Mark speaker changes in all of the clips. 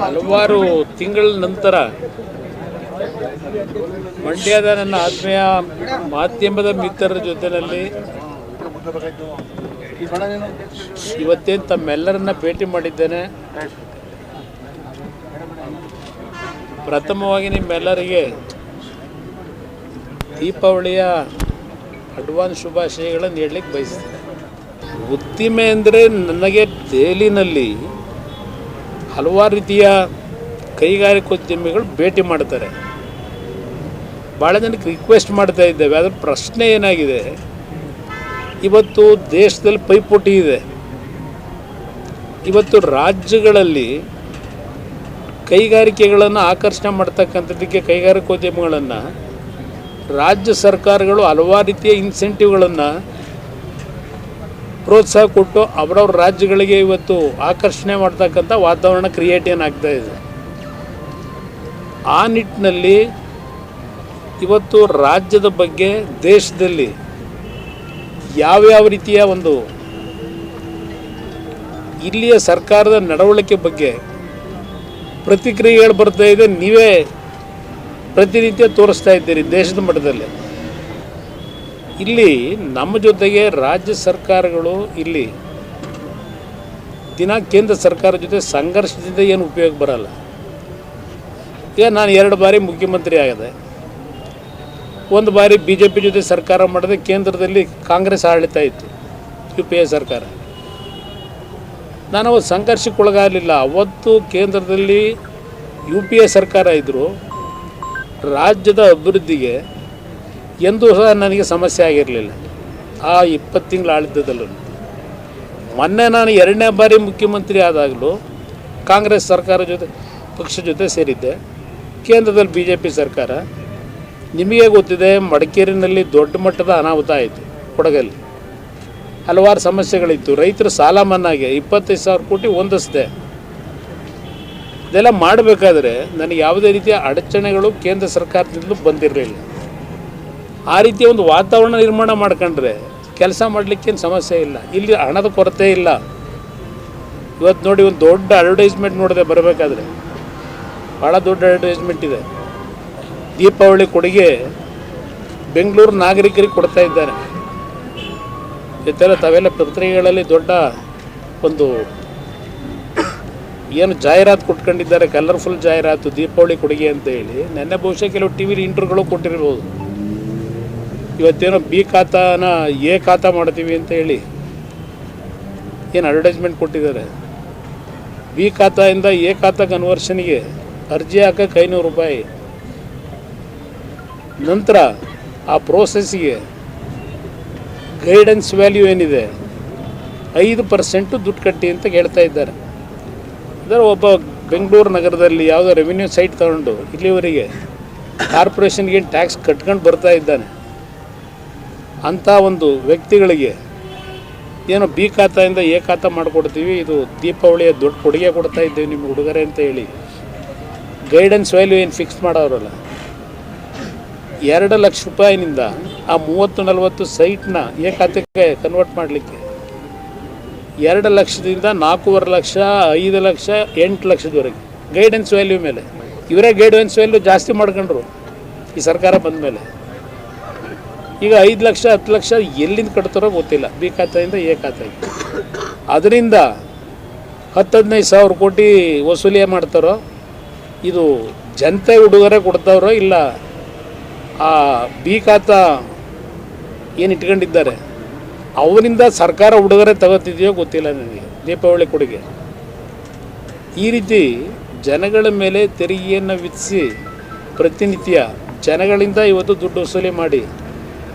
Speaker 1: ಹಲವಾರು ತಿಂಗಳ ನಂತರ ಮಂಡ್ಯದ ನನ್ನ ಆತ್ಮೀಯ ಮಾಧ್ಯಮದ ಮಿತ್ರರ ಜೊತೆಯಲ್ಲಿ ಇವತ್ತೇನು ತಮ್ಮೆಲ್ಲರನ್ನ ಭೇಟಿ ಮಾಡಿದ್ದೇನೆ. ಪ್ರಥಮವಾಗಿ ನಿಮ್ಮೆಲ್ಲರಿಗೆ ದೀಪಾವಳಿಯ ಅಡ್ವಾನ್ಸ್ ಶುಭಾಶಯಗಳನ್ನು ಹೇಳಲಿಕ್ಕೆ ಬಯಸ್ತೇನೆ. ಉದ್ದಿಮೆ ಅಂದರೆ ನನಗೆ ದೆಹಲಿನಲ್ಲಿ ಹಲವಾರು ರೀತಿಯ ಕೈಗಾರಿಕೋದ್ಯಮಿಗಳು ಭೇಟಿ ಮಾಡ್ತಾರೆ ಭಾಳ ಜನಕ್ಕೆ ರಿಕ್ವೆಸ್ಟ್ ಮಾಡ್ತಾ ಇದ್ದೇವೆ. ಅದರ ಪ್ರಶ್ನೆ ಏನಾಗಿದೆ? ಇವತ್ತು ದೇಶದಲ್ಲಿ ಪೈಪೋಟಿ ಇದೆ. ಇವತ್ತು ರಾಜ್ಯಗಳಲ್ಲಿ ಕೈಗಾರಿಕೆಗಳನ್ನು ಆಕರ್ಷಣೆ ಮಾಡ್ತಕ್ಕಂಥದ್ದಕ್ಕೆ ಕೈಗಾರಿಕೋದ್ಯಮಗಳನ್ನು ರಾಜ್ಯ ಸರ್ಕಾರಗಳು ಹಲವಾರು ರೀತಿಯ ಇನ್ಸೆಂಟಿವ್ಗಳನ್ನು ಪ್ರೋತ್ಸಾಹ ಕೊಟ್ಟು ಅವರವ್ರ ರಾಜ್ಯಗಳಿಗೆ ಇವತ್ತು ಆಕರ್ಷಣೆ ಮಾಡ್ತಕ್ಕಂಥ ವಾತಾವರಣ ಕ್ರಿಯೇಟ್ ಏನಾಗ್ತಾ ಇದೆ. ಆ ನಿಟ್ಟಿನಲ್ಲಿ ಇವತ್ತು ರಾಜ್ಯದ ಬಗ್ಗೆ ದೇಶದಲ್ಲಿ ಯಾವ್ಯಾವ ರೀತಿಯ ಒಂದು ಇಲ್ಲಿಯ ಸರ್ಕಾರದ ನಡವಳಿಕೆ ಬಗ್ಗೆ ಪ್ರತಿಕ್ರಿಯೆಗಳು ಬರ್ತಾ ಇದೆ, ನೀವೇ ಪ್ರತಿನಿತ್ಯ ತೋರಿಸ್ತಾ ಇದ್ದೀರಿ ದೇಶದ ಮಟ್ಟದಲ್ಲಿ. ಇಲ್ಲಿ ನಮ್ಮ ಜೊತೆಗೆ ರಾಜ್ಯ ಸರ್ಕಾರಗಳು ಇಲ್ಲಿ ದಿನ ಕೇಂದ್ರ ಸರ್ಕಾರ ಜೊತೆ ಸಂಘರ್ಷದಿಂದ ಏನು ಉಪಯೋಗ ಬರಲ್ಲ. ಈಗ ನಾನು ಎರಡು ಬಾರಿ ಮುಖ್ಯಮಂತ್ರಿ ಆಗಿದೆ. ಒಂದು ಬಾರಿ ಬಿ ಜೆ ಪಿ ಜೊತೆ ಸರ್ಕಾರ ಮಾಡಿದೆ ಕೇಂದ್ರದಲ್ಲಿ ಕಾಂಗ್ರೆಸ್ ಆಡಳಿತ ಇತ್ತು, ಯು ಪಿ ಎ ಸರ್ಕಾರ. ನಾನು ಅವತ್ತು ಸಂಘರ್ಷಕ್ಕೆ ಒಳಗಾಗಲಿಲ್ಲ ಅವತ್ತು ಕೇಂದ್ರದಲ್ಲಿ ಯು ಪಿ ಎ ಸರ್ಕಾರ ಇದ್ದರು ರಾಜ್ಯದ ಅಭಿವೃದ್ಧಿಗೆ ಎಂದೂ ಸಹ ನನಗೆ ಸಮಸ್ಯೆ ಆಗಿರಲಿಲ್ಲ. ಆ ಇಪ್ಪತ್ತು ತಿಂಗಳ ಆಳಿದ್ದದಲ್ಲೂ. ಮೊನ್ನೆ ನಾನು ಎರಡನೇ ಬಾರಿ ಮುಖ್ಯಮಂತ್ರಿ ಆದಾಗಲೂ ಕಾಂಗ್ರೆಸ್ ಸರ್ಕಾರ ಜೊತೆ, ಪಕ್ಷ ಜೊತೆ ಸೇರಿದ್ದೆ. ಕೇಂದ್ರದಲ್ಲಿ ಬಿ ಜೆ ಪಿ ಸರ್ಕಾರ. ನಿಮಗೆ ಗೊತ್ತಿದೆ, ಮಡಿಕೇರಿನಲ್ಲಿ ದೊಡ್ಡ ಮಟ್ಟದ ಅನಾಹುತ ಆಯಿತು ಕೊಡಗಲ್ಲಿ. ಹಲವಾರು ಸಮಸ್ಯೆಗಳಿತ್ತು. ರೈತರು ಸಾಲ ಮನ್ನಾಗೆ ಇಪ್ಪತ್ತೈದು ಸಾವಿರ ಕೋಟಿ ಹೊಂದಿಸ್ದೆ ಇದೆಲ್ಲ ಮಾಡಬೇಕಾದ್ರೆ ನನಗೆ ಯಾವುದೇ ರೀತಿಯ ಅಡಚಣೆಗಳು ಕೇಂದ್ರ ಸರ್ಕಾರದಿಂದಲೂ ಬಂದಿರಲಿಲ್ಲ. ಆ ರೀತಿಯ ಒಂದು ವಾತಾವರಣ ನಿರ್ಮಾಣ ಮಾಡ್ಕೊಂಡ್ರೆ ಕೆಲಸ ಮಾಡಲಿಕ್ಕೇನು ಸಮಸ್ಯೆ ಇಲ್ಲ. ಇಲ್ಲಿ ಹಣದ ಕೊರತೆ ಇಲ್ಲ. ಇವತ್ತು ನೋಡಿ ಒಂದು ದೊಡ್ಡ ಅಡ್ವರ್ಟೈಸ್ಮೆಂಟ್ ನೋಡಿದೆ ಬರಬೇಕಾದ್ರೆ. ಭಾಳ ದೊಡ್ಡ ಅಡ್ವರ್ಟೈಸ್ಮೆಂಟ್ ಇದೆ. ದೀಪಾವಳಿ ಕೊಡುಗೆ ಬೆಂಗಳೂರು ನಾಗರಿಕರಿಗೆ ಕೊಡ್ತಾ ಇದ್ದಾರೆ. ಜೊತೆಲ್ಲ ತಾವೆಲ್ಲ ಪತ್ರಿಕೆಗಳಲ್ಲಿ ದೊಡ್ಡ ಒಂದು ಏನು ಜಾಹೀರಾತು ಕೊಟ್ಕೊಂಡಿದ್ದಾರೆ ಕಲರ್ಫುಲ್ ಜಾಹೀರಾತು, ದೀಪಾವಳಿ ಕೊಡುಗೆ ಅಂತ ಹೇಳಿ. ನೆನ್ನೆ ಬಹುಶಃ ಕೆಲವು ಟಿ ವಿಲಿ ಇಂಟರ್ವ್ಯೂಗಳು ಕೊಟ್ಟಿರ್ಬೋದು. ಇವತ್ತೇನೋ ಬಿ ಖಾತಾನ ಎ ಖಾತಾ ಮಾಡ್ತೀವಿ ಅಂತ ಹೇಳಿ ಏನು ಅಡ್ವರ್ಟೈಸ್ಮೆಂಟ್ ಕೊಟ್ಟಿದ್ದಾರೆ. ಬಿ ಖಾತಾಯಿಂದ ಎ ಖಾತಾ ಕನ್ವರ್ಷನ್ಗೆ ಅರ್ಜಿ ಹಾಕಕ್ಕೆ ಐನೂರು ರೂಪಾಯಿ. ನಂತರ ಆ ಪ್ರೋಸೆಸ್ಗೆ ಗೈಡೆನ್ಸ್ ವ್ಯಾಲ್ಯೂ ಏನಿದೆ? ಐದು ಪರ್ಸೆಂಟು ದುಡ್ಡು ಕಟ್ಟಿ ಅಂತ ಹೇಳ್ತಾ ಇದ್ದಾರೆ. ಅಂದರೆ ಒಬ್ಬ ಬೆಂಗಳೂರು ನಗರದಲ್ಲಿ ಯಾವುದೋ ರೆವಿನ್ಯೂ ಸೈಟ್ ತಗೊಂಡು ಇಲ್ಲಿವರೆಗೆ ಕಾರ್ಪೊರೇಷನ್ಗೆ ಟ್ಯಾಕ್ಸ್ ಕಟ್ಕೊಂಡು ಬರ್ತಾ ಇದ್ದಾನೆ. ಅಂಥ ಒಂದು ವ್ಯಕ್ತಿಗಳಿಗೆ ಏನೋ ಬಿ ಖಾತಾಯಿಂದ ಎ ಖಾತಾ ಮಾಡಿಕೊಡ್ತೀವಿ, ಇದು ದೀಪಾವಳಿಯ ದೊಡ್ಡ ಕೊಡುಗೆ ಕೊಡ್ತಾ ಇದ್ದೀವಿ ನಿಮ್ಮ ಹುಡುಗರೆ ಅಂತ ಹೇಳಿ. ಗೈಡೆನ್ಸ್ ವ್ಯಾಲ್ಯೂ ಏನು ಫಿಕ್ಸ್ ಮಾಡೋರಲ್ಲ. ಎರಡು ಲಕ್ಷ ರೂಪಾಯಿನಿಂದ ಆ ಮೂವತ್ತು ನಲವತ್ತು ಸೈಟ್ನ ಎ ಖಾತೆಗೆ ಕನ್ವರ್ಟ್ ಮಾಡಲಿಕ್ಕೆ. ಎರಡು ಲಕ್ಷದಿಂದ ನಾಲ್ಕೂವರೆ ಲಕ್ಷ, ಐದು ಲಕ್ಷ, ಎಂಟು ಲಕ್ಷದವರೆಗೆ. ಗೈಡೆನ್ಸ್ ವ್ಯಾಲ್ಯೂ ಮೇಲೆ. ಇವರೇ ಗೈಡೆನ್ಸ್ ವ್ಯಾಲ್ಯೂ ಜಾಸ್ತಿ ಮಾಡ್ಕೊಂಡ್ರು ಈ ಸರ್ಕಾರ ಬಂದ ಮೇಲೆ ಈಗ ಐದು ಲಕ್ಷ, ಹತ್ತು ಲಕ್ಷ ಎಲ್ಲಿಂದ ಕಟ್ತಾರೋ ಗೊತ್ತಿಲ್ಲ. ಬಿ ಖಾತೆಯಿಂದ ಎ ಅದರಿಂದ ಹತ್ತು, ಹದಿನೈದು ಸಾವಿರ ಕೋಟಿ ವಸೂಲಿ ಮಾಡ್ತಾರೋ, ಇದು ಜನತೆ ಉಡುಗೊರೆ ಕೊಡ್ತಾವ್ರೋ ಇಲ್ಲ, ಆ ಬಿ ಖಾತ ಏನು ಇಟ್ಕೊಂಡಿದ್ದಾರೆ, ಅವರಿಂದ ಸರ್ಕಾರ ಉಡುಗೊರೆ ತಗೋತಿದೆಯೋ ಗೊತ್ತಿಲ್ಲ ನನಗೆ, ದೀಪಾವಳಿ ಕೊಡುಗೆ. ಈ ರೀತಿ ಜನಗಳ ಮೇಲೆ ತೆರಿಗೆಯನ್ನು ವಿಧಿಸಿ ಪ್ರತಿನಿತ್ಯ ಜನಗಳಿಂದ ಇವತ್ತು ದುಡ್ಡು ವಸೂಲಿ ಮಾಡಿ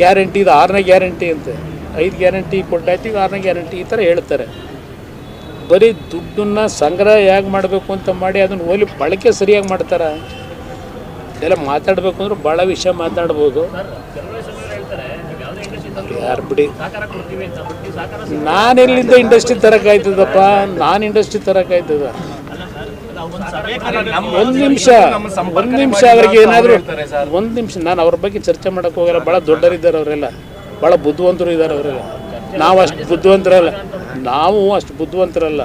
Speaker 1: ಗ್ಯಾರಂಟಿ ಇದು, ಆರನೇ ಗ್ಯಾರಂಟಿ ಅಂತೆ. ಐದು ಗ್ಯಾರಂಟಿ ಕೊಟ್ಟಾಯ್ತು ಆರನೇ ಗ್ಯಾರಂಟಿ ಈ ಥರ ಹೇಳ್ತಾರೆ. ಬರೀ ದುಡ್ಡನ್ನು ಸಂಗ್ರಹ ಹೇಗೆ ಮಾಡಬೇಕು ಅಂತ ಮಾಡಿ ಅದನ್ನು ಓಲಿ ಬಳಕೆ ಸರಿಯಾಗಿ ಮಾಡ್ತಾರೆ? ಇದೆಲ್ಲ ಮಾತಾಡಬೇಕು ಅಂದ್ರೆ ಭಾಳ ವಿಷಯ ಮಾತಾಡ್ಬೋದು. ಯಾರು ಬಿಡಿ? ನಾನು ಎಲ್ಲಿಂದ ಇಂಡಸ್ಟ್ರಿ ತರಕಾಯ್ತದಪ್ಪ ನಾನು ಇಂಡಸ್ಟ್ರಿ ತರಕಾಯ್ತದ ಒಂದು ನಿಮಿಷ ಒಂದು ನಿಮಿಷ ಅವ್ರಿಗೆ ಏನಾದರೂ ಒಂದು ನಿಮಿಷ ನಾನು ಅವ್ರ ಬಗ್ಗೆ ಚರ್ಚೆ ಮಾಡಕ್ ಹೋಗಲ್ಲ ಬಹಳ ದೊಡ್ಡರಿದ್ದಾರೆ ಅವರೆಲ್ಲ. ಬಹಳ ಬುದ್ಧಿವಂತರು ಇದ್ದಾರೆ ಅವರೆಲ್ಲ. ನಾವು ಅಷ್ಟು ಬುದ್ಧಿವಂತರಲ್ಲ. ನಾವು ಅಷ್ಟು ಬುದ್ಧಿವಂತರಲ್ಲ.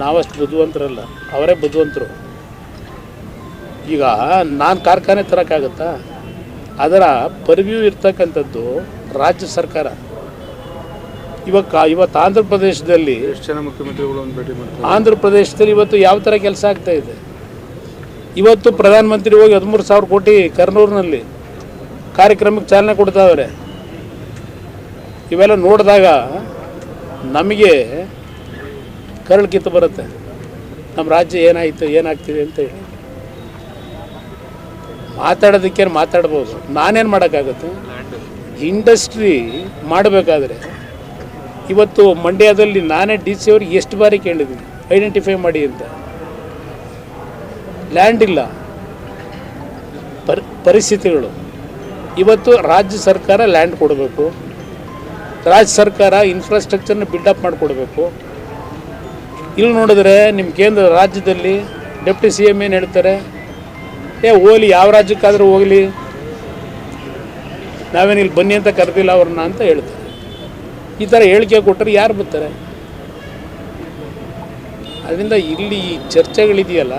Speaker 1: ನಾವಷ್ಟು ಬುದ್ಧಿವಂತರಲ್ಲ. ಅವರೇ ಬುದ್ಧಿವಂತರು. ಈಗ ನಾನು ಕಾರ್ಖಾನೆ ತರೋಕ್ಕಾಗತ್ತಾ ಅದರ ಪರ್ವ್ಯೂ ಇರ್ತಕ್ಕಂಥದ್ದು ರಾಜ್ಯ ಸರ್ಕಾರ. ಇವಾಗ ಇವತ್ತು ಆಂಧ್ರ ಪ್ರದೇಶದಲ್ಲಿ
Speaker 2: ಎಷ್ಟು ಜನ ಮುಖ್ಯಮಂತ್ರಿಗಳು ಒಂದು ಭೇಟಿ ಮಾಡ್ತಾರೆ?
Speaker 1: ಆಂಧ್ರ ಪ್ರದೇಶದಲ್ಲಿ ಇವತ್ತು ಯಾವ ಥರ ಕೆಲಸ ಆಗ್ತಾ ಇದೆ? ಇವತ್ತು ಪ್ರಧಾನಮಂತ್ರಿ ಹೋಗಿ ಹದಿಮೂರು ಸಾವಿರ ಕೋಟಿ ಕರ್ನೂರಿನಲ್ಲಿ ಕಾರ್ಯಕ್ರಮಕ್ಕೆ ಚಾಲನೆ ಕೊಡ್ತಾವ್ರೆ. ಇವೆಲ್ಲ ನೋಡಿದಾಗ ನಮಗೆ ಕರಳು ಕಿತ್ತು ಬರುತ್ತೆ. ನಮ್ಮ ರಾಜ್ಯ ಏನಾಯಿತು ಏನಾಗ್ತಿದೆ ಅಂತ ಹೇಳಿ. ಮಾತಾಡೋದಕ್ಕೇನು ಮಾತಾಡ್ಬೋದು. ನಾನೇನು ಮಾಡೋಕ್ಕಾಗುತ್ತೆ? ಇಂಡಸ್ಟ್ರಿ ಮಾಡಬೇಕಾದ್ರೆ ಇವತ್ತು ಮಂಡ್ಯದಲ್ಲಿ ನಾನೇ ಡಿ ಸಿ ಅವ್ರಿಗೆ ಎಷ್ಟು ಬಾರಿ ಕೇಳಿದ್ದೀನಿ ಐಡೆಂಟಿಫೈ ಮಾಡಿ ಅಂತ. ಲ್ಯಾಂಡ್ ಇಲ್ಲ. ಪರಿ, ಪರಿಸ್ಥಿತಿಗಳು. ಇವತ್ತು ರಾಜ್ಯ ಸರ್ಕಾರ ಲ್ಯಾಂಡ್ ಕೊಡಬೇಕು. ರಾಜ್ಯ ಸರ್ಕಾರ ಇನ್ಫ್ರಾಸ್ಟ್ರಕ್ಚರ್ನ ಬಿಲ್ಡಪ್ ಮಾಡಿಕೊಡ್ಬೇಕು. ಇಲ್ಲಿ ನೋಡಿದ್ರೆ ನಿಮ್ಮ ಕೇಂದ್ರ ರಾಜ್ಯದಲ್ಲಿ ಡೆಪ್ಟಿ ಸಿ ಎಂ ಏನು ಹೇಳ್ತಾರೆ? ಏ, ಹೋಗ್ಲಿ, ಯಾವ ರಾಜ್ಯಕ್ಕಾದರೂ ಹೋಗಲಿ. ನಾವೇನು ಇಲ್ಲಿ ಬನ್ನಿ ಅಂತ ಕರೆದಿಲ್ಲ ಅವ್ರನ್ನ ಅಂತ ಹೇಳ್ತಾರೆ. ಈ ಥರ ಹೇಳಿಕೆ ಕೊಟ್ಟರೆ ಯಾರು ಬರ್ತಾರೆ? ಅದರಿಂದ ಇಲ್ಲಿ ಈ ಚರ್ಚೆಗಳಿದೆಯಲ್ಲ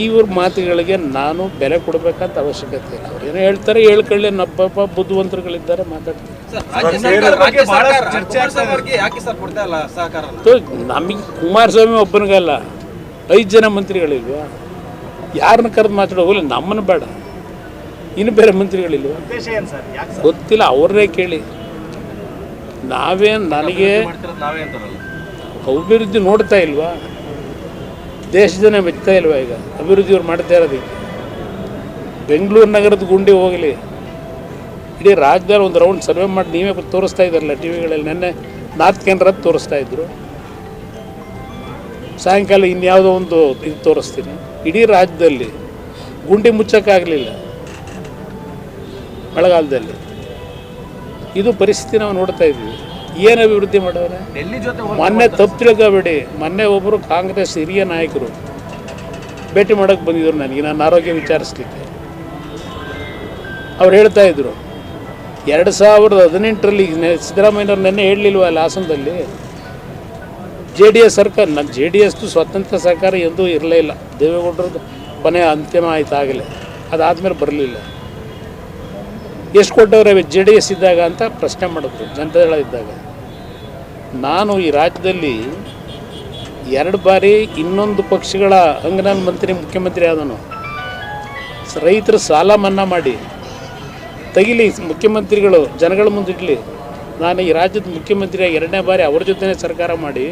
Speaker 1: ಇವ್ರ ಮಾತುಗಳಿಗೆ ನಾನು ಬೆಲೆ ಕೊಡಬೇಕಂತ ಅವಶ್ಯಕತೆ ಇಲ್ಲ. ಅವ್ರು ಏನೋ ಹೇಳ್ತಾರೆ ಹೇಳ್ಕೊಳ್ಳಿ ನಬ್ಬಪ್ಪ ಬುದ್ಧಿವಂತರುಗಳಿದ್ದಾರೆ ಮಾತಾಡ್ತಾರೆ ನಮಗೆ ಕುಮಾರಸ್ವಾಮಿ ಒಬ್ಬನಿಗಲ್ಲ ಐದು ಜನ ಮಂತ್ರಿಗಳಿಲ್ವಾ? ಯಾರನ್ನ ಕರೆದು ಮಾತಾಡೋ ಹೋಗಲಿ ನಮ್ಮನ್ನು ಬೇಡ. ಇನ್ನು ಬೇರೆ ಮಂತ್ರಿಗಳಿಲ್ವಾ? ಗೊತ್ತಿಲ್ಲ ಅವ್ರನ್ನೇ ಕೇಳಿ. ನಾವೇನು ನನಗೆ ಅಭಿವೃದ್ಧಿ ನೋಡ್ತಾ ಇಲ್ವಾ? ದೇಶದನೇ ಮೆಚ್ತಾ ಇಲ್ವಾ ಈಗ? ಅಭಿವೃದ್ಧಿ ಅವ್ರು ಮಾಡ್ತಾ ಇರೋದಕ್ಕೆ ಬೆಂಗಳೂರು ನಗರದ ಗುಂಡಿ ಹೋಗಲಿ. ಇಡೀ ರಾಜ್ಯದಲ್ಲಿ ಒಂದು ರೌಂಡ್ ಸರ್ವೆ ಮಾಡಿ ನೀವೇ ತೋರಿಸ್ತಾ ಇದ್ದಾರಲ್ಲ ಟಿ ವಿಗಳಲ್ಲಿ ನೆನ್ನೆ ನಾರ್ತ್ ಕೇಂದ್ರದ ತೋರಿಸ್ತಾ ಇದ್ದರು ಸಾಯಂಕಾಲ ಇನ್ಯಾವುದೋ ಒಂದು ಇದು ತೋರಿಸ್ತೀನಿ. ಇಡೀ ರಾಜ್ಯದಲ್ಲಿ ಗುಂಡಿ ಮುಚ್ಚಕ್ಕಾಗಲಿಲ್ಲ. ಮಳೆಗಾಲದಲ್ಲಿ. ಇದು ಪರಿಸ್ಥಿತಿ ನಾವು ನೋಡ್ತಾ ಇದ್ದೀವಿ. ಏನು ಅಭಿವೃದ್ಧಿ ಮಾಡವ್ರೆ ಮೊನ್ನೆ ತಪ್ಪು ತಿಳ್ಕೊಬೇಡಿ. ಮೊನ್ನೆ ಒಬ್ಬರು ಕಾಂಗ್ರೆಸ್ ಹಿರಿಯ ನಾಯಕರು ಭೇಟಿ ಮಾಡೋಕ್ಕೆ ಬಂದಿದ್ರು ನನಗೆ. ನಾನು ಆರೋಗ್ಯ ವಿಚಾರಿಸ್ಲಿಕ್ಕೆ. ಅವ್ರು ಹೇಳ್ತಾ ಇದ್ರು ಎರಡು ಸಾವಿರದ ಹದಿನೆಂಟರಲ್ಲಿ ಸಿದ್ದರಾಮಯ್ಯವ್ರು ನೆನ್ನೆ ಹೇಳಲಿಲ್ವ ಅಲ್ಲಿ ಹಾಸನದಲ್ಲಿ? ಜೆ ಡಿ ಎಸ್ ಸರ್ಕಾರ ನನ್ನ ಜೆ ಡಿ ಎಸ್ದು ಸ್ವತಂತ್ರ ಸರ್ಕಾರ ಎಂದೂ ಇರಲೇ ಇಲ್ಲ. ದೇವೇಗೌಡರದ್ದು ಕೊನೆ ಅಂತ್ಯಮ ಆಯ್ತು ಆಗಲೇ. ಅದಾದಮೇಲೆ ಬರಲಿಲ್ಲ. ಎಷ್ಟು ಕೊಟ್ಟವ್ರೆ ಜೆ ಡಿ ಎಸ್ ಇದ್ದಾಗ ಅಂತ ಪ್ರಶ್ನೆ ಮಾಡಿದ್ರು ಜನತಾದಳ ಇದ್ದಾಗ. ನಾನು ಈ ರಾಜ್ಯದಲ್ಲಿ ಎರಡು ಬಾರಿ ಇನ್ನೊಂದು ಪಕ್ಷಗಳ ಅಂಗನ ಮಂತ್ರಿ, ಮುಖ್ಯಮಂತ್ರಿ ಆದನು ರೈತರು ಸಾಲ ಮನ್ನಾ ಮಾಡಿ, ತಗಿಲಿ ಮುಖ್ಯಮಂತ್ರಿಗಳು, ಜನಗಳ ಮುಂದಿಡಲಿ ನಾನು ಈ ರಾಜ್ಯದ ಮುಖ್ಯಮಂತ್ರಿಯಾಗಿ ಎರಡನೇ ಬಾರಿ ಅವ್ರ ಜೊತೆನೇ ಸರ್ಕಾರ ಮಾಡಿ,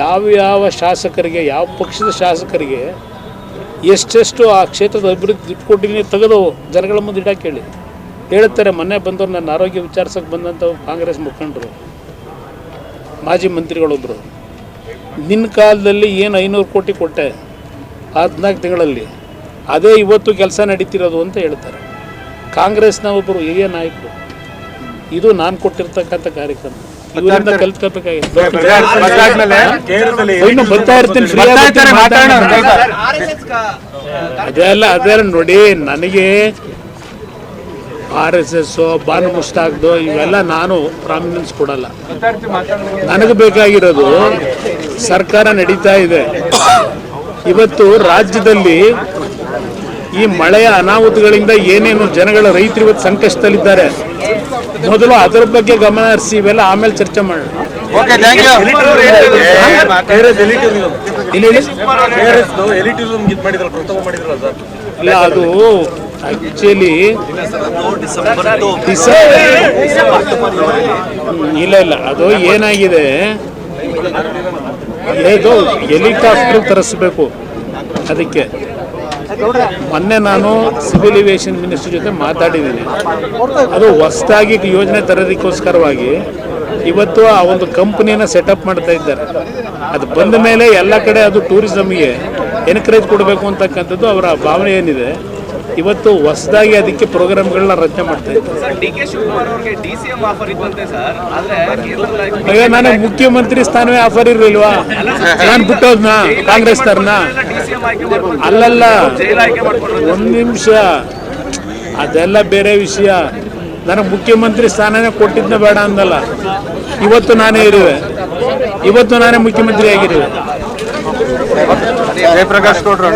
Speaker 1: ಯಾವ ಯಾವ ಶಾಸಕರಿಗೆ, ಯಾವ ಪಕ್ಷದ ಶಾಸಕರಿಗೆ ಎಷ್ಟೆಷ್ಟು ಆ ಕ್ಷೇತ್ರದ ಅಭಿವೃದ್ಧಿ ಇಟ್ಕೊಟ್ಟಿನಿ ತೆಗೆದು ಜನಗಳ ಮುಂದೆ ಇಡಕ್ಕೆ ಹೇಳಿ. ಹೇಳ್ತಾರೆ ಮೊನ್ನೆ ಬಂದವ್ರು ನನ್ನ ಆರೋಗ್ಯ ವಿಚಾರಿಸೋಕೆ ಬಂದಂಥ ಕಾಂಗ್ರೆಸ್ ಮುಖಂಡರು ಮಾಜಿ ಮಂತ್ರಿಗಳೊಬ್ಬರು ನಿನ್ನ ಕಾಲದಲ್ಲಿ ಏನು ಐನೂರು ಕೋಟಿ ಕೊಟ್ಟೆ ಹದಿನಾಲ್ಕು ತಿಂಗಳಲ್ಲಿ? ಅದೇ ಇವತ್ತು ಕೆಲಸ ನಡೀತಿರೋದು ಅಂತ ಹೇಳ್ತಾರೆ. ಕಾಂಗ್ರೆಸ್ನ ಒಬ್ಬರು ಹಿರಿಯ ನಾಯಕರು. ಇದು ನಾನು ಕೊಟ್ಟಿರ್ತಕ್ಕಂಥ ಕಾರ್ಯಕ್ರಮ. ಇವರಿಂದ ಕಲ್ತ್ಕೋಬೇಕಾಗಿತ್ತು ಇನ್ನು ಬರ್ತಾ ಇರ್ತೀನಿ ಮಾತಾಡೋಣ. ಅದೆಲ್ಲ ಅದೆಲ್ಲ ನೋಡಿ ನನಗೆ ಆರ್ ಎಸ್ ಎಸ್ ಬಾನು ಮುಸ್ತಾಕ್ದು ಇವೆಲ್ಲ ನಾನು ಪ್ರಾಮಿನೆನ್ಸ್ ಕೊಡಲ್ಲ. ನನಗೆ ಬೇಕಾಗಿರೋದು ಸರ್ಕಾರ ನಡೀತಾ ಇದೆ. ಇವತ್ತು ರಾಜ್ಯದಲ್ಲಿ ಈ ಮಳೆಯ ಅನಾಹುತಗಳಿಂದ ಏನೇನು ಜನಗಳ ರೈತರು ಇವತ್ತು ಸಂಕಷ್ಟದಲ್ಲಿದ್ದಾರೆ ಮೊದಲು ಅದರ ಬಗ್ಗೆ ಗಮನ ಹರಿಸಿ ಇವೆಲ್ಲ ಆಮೇಲೆ ಚರ್ಚೆ ಮಾಡೋಣ.
Speaker 2: ಮಾಡಿದ್ರಲ್ಲ
Speaker 1: ಇಲ್ಲ, ಅದು ಆಕ್ಚುಲಿ ಇಲ್ಲ ಇಲ್ಲ, ಅದು ಏನಾಗಿದೆ? ಇದು ಹೆಲಿಕಾಪ್ಟರ್ ತರಿಸ್ಬೇಕು ಅದಕ್ಕೆ. ಮೊನ್ನೆ ನಾನು ಸಿವಿಲ್ ಏವಿಯೇಷನ್ ಮಿನಿಸ್ಟರ್ ಜೊತೆ ಮಾತಾಡಿದ್ದೀನಿ. ಅದು ಹೊಸದಾಗಿ ಯೋಜನೆ ತರೋದಕ್ಕೋಸ್ಕರವಾಗಿ ಇವತ್ತು ಆ ಒಂದು ಕಂಪ್ನಿಯನ್ನು ಸೆಟಪ್ ಮಾಡ್ತಾ ಇದ್ದಾರೆ. ಅದು ಬಂದ ಮೇಲೆ ಎಲ್ಲ ಕಡೆ ಅದು ಟೂರಿಸಮ್ಗೆ ಎನ್ಕರೇಜ್ ಕೊಡಬೇಕು ಅಂತಕ್ಕಂಥದ್ದು ಅವರ ಭಾವನೆ ಏನಿದೆ. ಇವತ್ತು ಹೊಸದಾಗಿ ಅದಕ್ಕೆ ಪ್ರೋಗ್ರಾಮ್ಗಳನ್ನ ರಚನೆ ಮಾಡ್ತಾ ಇದ್ದಾರೆ. ನನಗೆ ಮುಖ್ಯಮಂತ್ರಿ ಸ್ಥಾನವೇ ಆಫರ್ ಇರಲಿಲ್ವಾ? ನಾನು ಬಿಟ್ಟೋದ್ನ? ಕಾಂಗ್ರೆಸ್ ತರನ ಅಲ್ಲಲ್ಲ ಒಂದು ನಿಮಿಷ. ಅದೆಲ್ಲ ಬೇರೆ ವಿಷಯ. ನನಗೆ ಮುಖ್ಯಮಂತ್ರಿ ಸ್ಥಾನನೇ ಕೊಟ್ಟಿದ್ನ ಬೇಡ ಅಂದಲ್ಲ. ಇವತ್ತು ನಾನೇ ಇರುವೆ. ಇವತ್ತು ನಾನೇ ಮುಖ್ಯಮಂತ್ರಿ ಆಗಿರುವೆ.
Speaker 2: ಜಯಪ್ರಕಾಶ್ ಗೌಡ್ರು